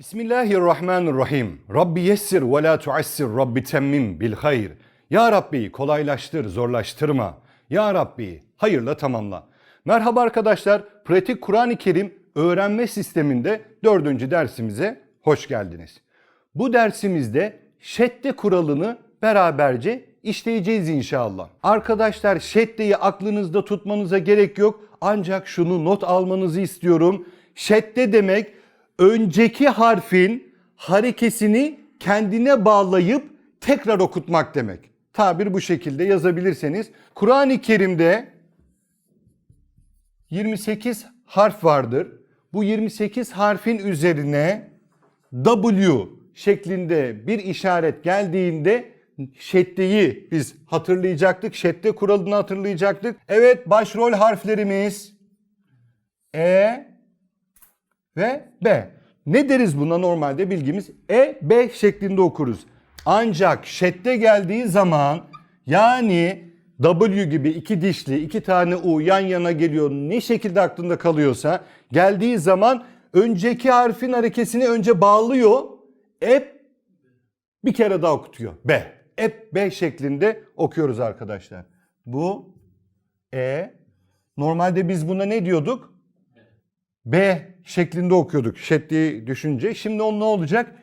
Bismillahirrahmanirrahim. Rabbi yessir ve la tuassir Rabbi temmim bil hayr. Ya Rabbi kolaylaştır, zorlaştırma. Ya Rabbi hayırla tamamla. Merhaba arkadaşlar. Pratik Kur'an-ı Kerim öğrenme sisteminde dördüncü dersimize hoş geldiniz. Bu dersimizde şedde kuralını beraberce işleyeceğiz inşallah. Arkadaşlar şeddeyi aklınızda tutmanıza gerek yok. Ancak şunu not almanızı istiyorum. Şedde demek önceki harfin harekesini kendine bağlayıp tekrar okutmak demek. Tabir bu şekilde yazabilirseniz. Kur'an-ı Kerim'de 28 harf vardır. Bu 28 harfin üzerine W şeklinde bir işaret geldiğinde şeddeyi biz hatırlayacaktık. Şedde kuralını hatırlayacaktık. Evet başrol harflerimiz E ve B. Ne deriz buna normalde bilgimiz? E, B şeklinde okuruz. Ancak şedde geldiği zaman yani W gibi iki dişli iki tane U yan yana geliyor ne şekilde aklında kalıyorsa geldiği zaman önceki harfin harekesini önce bağlıyor. Hep bir kere daha okutuyor. B. Hep B şeklinde okuyoruz arkadaşlar. Bu E. Normalde biz buna ne diyorduk? B şeklinde okuyorduk şeddiyi düşünce. Şimdi o ne olacak?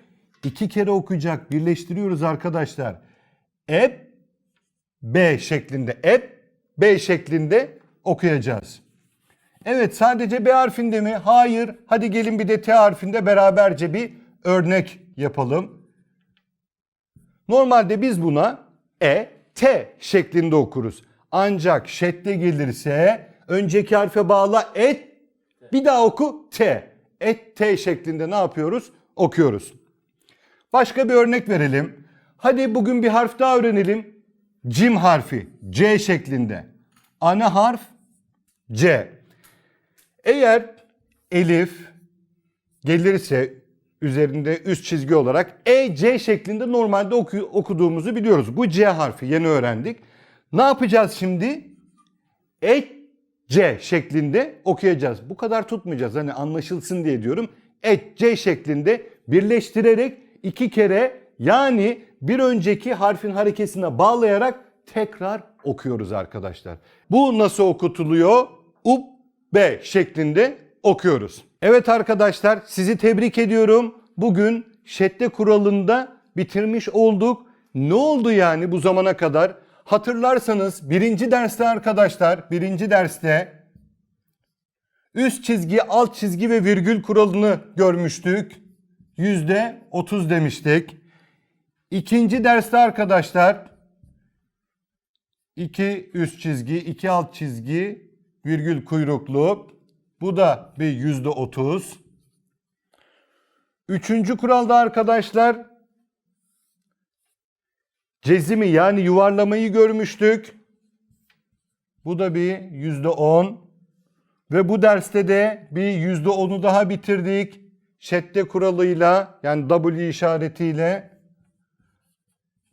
İki kere okuyacak. Birleştiriyoruz arkadaşlar. Ep B şeklinde. Ep B şeklinde okuyacağız. Evet sadece B harfinde mi? Hayır. Hadi gelin bir de T harfinde beraberce bir örnek yapalım. Normalde biz buna E, T şeklinde okuruz. Ancak şedde gelirse önceki harfe bağla et bir daha oku T. Et T şeklinde ne yapıyoruz? Okuyoruz. Başka bir örnek verelim. Hadi bugün bir harf daha öğrenelim. Cim harfi C şeklinde. Ana harf C. Eğer elif gelirse üzerinde üst çizgi olarak E, C şeklinde normalde oku- okuduğumuzu biliyoruz. Bu C harfi yeni öğrendik. Ne yapacağız şimdi? E, C şeklinde okuyacağız. Bu kadar tutmayacağız. Hani anlaşılsın diye diyorum. Et C şeklinde birleştirerek iki kere yani bir önceki harfin harekesine bağlayarak tekrar okuyoruz arkadaşlar. Bu nasıl okutuluyor? Up B şeklinde okuyoruz. Evet arkadaşlar sizi tebrik ediyorum. Bugün şedde kuralında bitirmiş olduk. Ne oldu yani bu zamana kadar? Hatırlarsanız birinci derste arkadaşlar, birinci derste üst çizgi, alt çizgi ve virgül kuralını görmüştük. Yüzde 30 demiştik. İkinci derste arkadaşlar iki üst çizgi, iki alt çizgi, virgül kuyruklu. Bu da bir yüzde 30. Üçüncü kuralda arkadaşlar Cezimi yani yuvarlamayı görmüştük. Bu da bir yüzde on. Ve bu derste de bir yüzde onu daha bitirdik. Şedde kuralıyla yani W işaretiyle.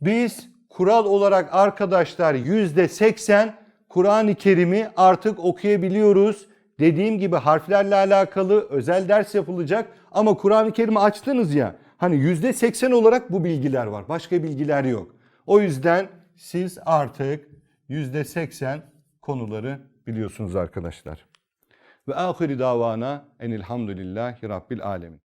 Biz kural olarak arkadaşlar yüzde seksen Kur'an-ı Kerim'i artık okuyabiliyoruz. Dediğim gibi harflerle alakalı özel ders yapılacak. Ama Kur'an-ı Kerim'i açtınız ya hani yüzde seksen olarak bu bilgiler var. Başka bilgiler yok. O yüzden siz artık %80 konuları biliyorsunuz arkadaşlar. Ve ahiri davana enilhamdülillahi rabbil alemin.